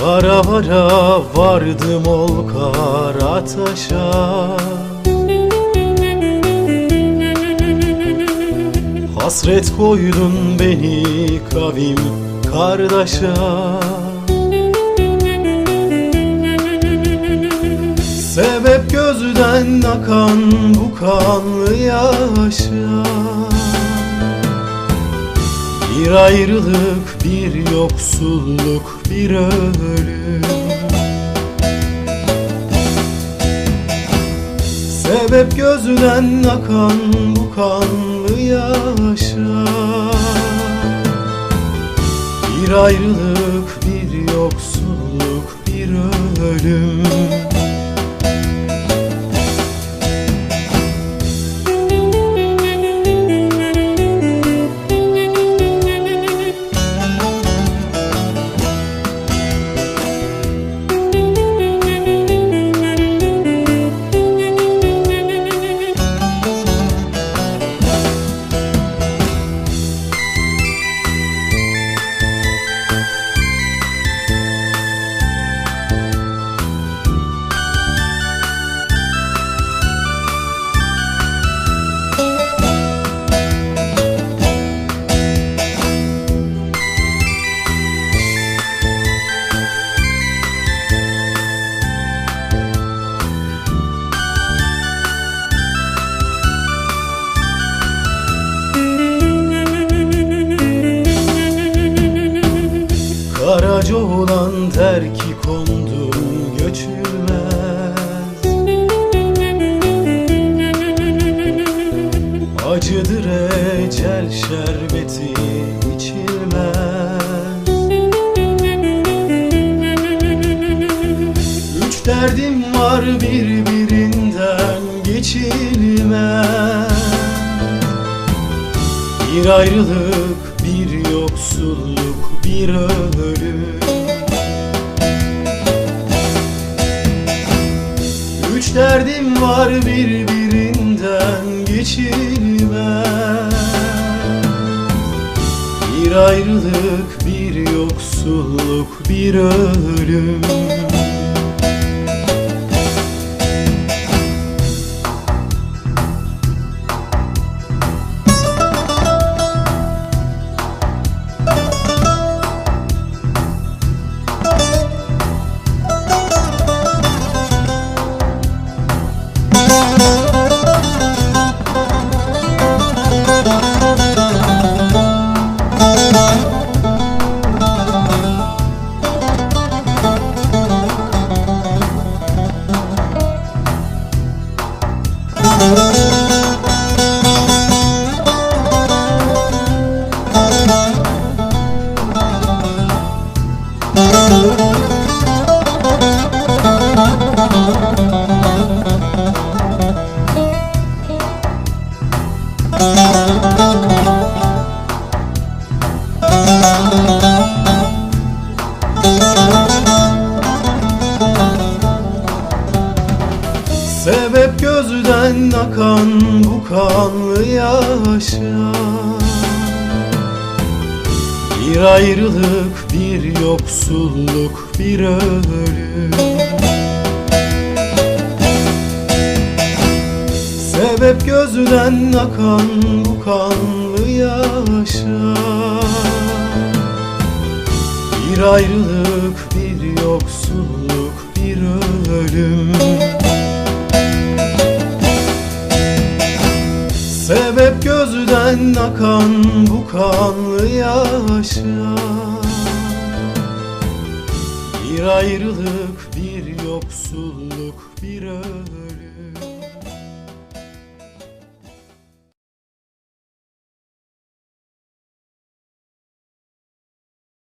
Vara vara vardım ol Karataş'a Hasret koydun beni kavim kardeşa. Sebep gözden akan bu kanlı yaşa Bir ayrılık, bir yoksulluk, bir ölüm. Sebep gözden akan bu kanlı yaşa. Bir ayrılık, bir yoksulluk, bir ölüm Karaca olan terki kondum göçülmez. Acıdır ecel şerbeti içilmez. Üç derdim var birbirinden bir ayrılık, bir yoksulluk, bir ölüm. Üç derdim var birbirinden geçilmez. Bir ayrılık, bir yoksulluk, bir ölüm Sebep akan bu kanlı yaşa. Bir ayrılık, bir yoksulluk, bir ölüm. Sebep gözden akan bu kanlı yaşa. Bir ayrılık, bir yoksulluk, bir ölüm gözden akan bu kanlı yaşa. Bir ayrılık, bir yoksulluk, bir ölüm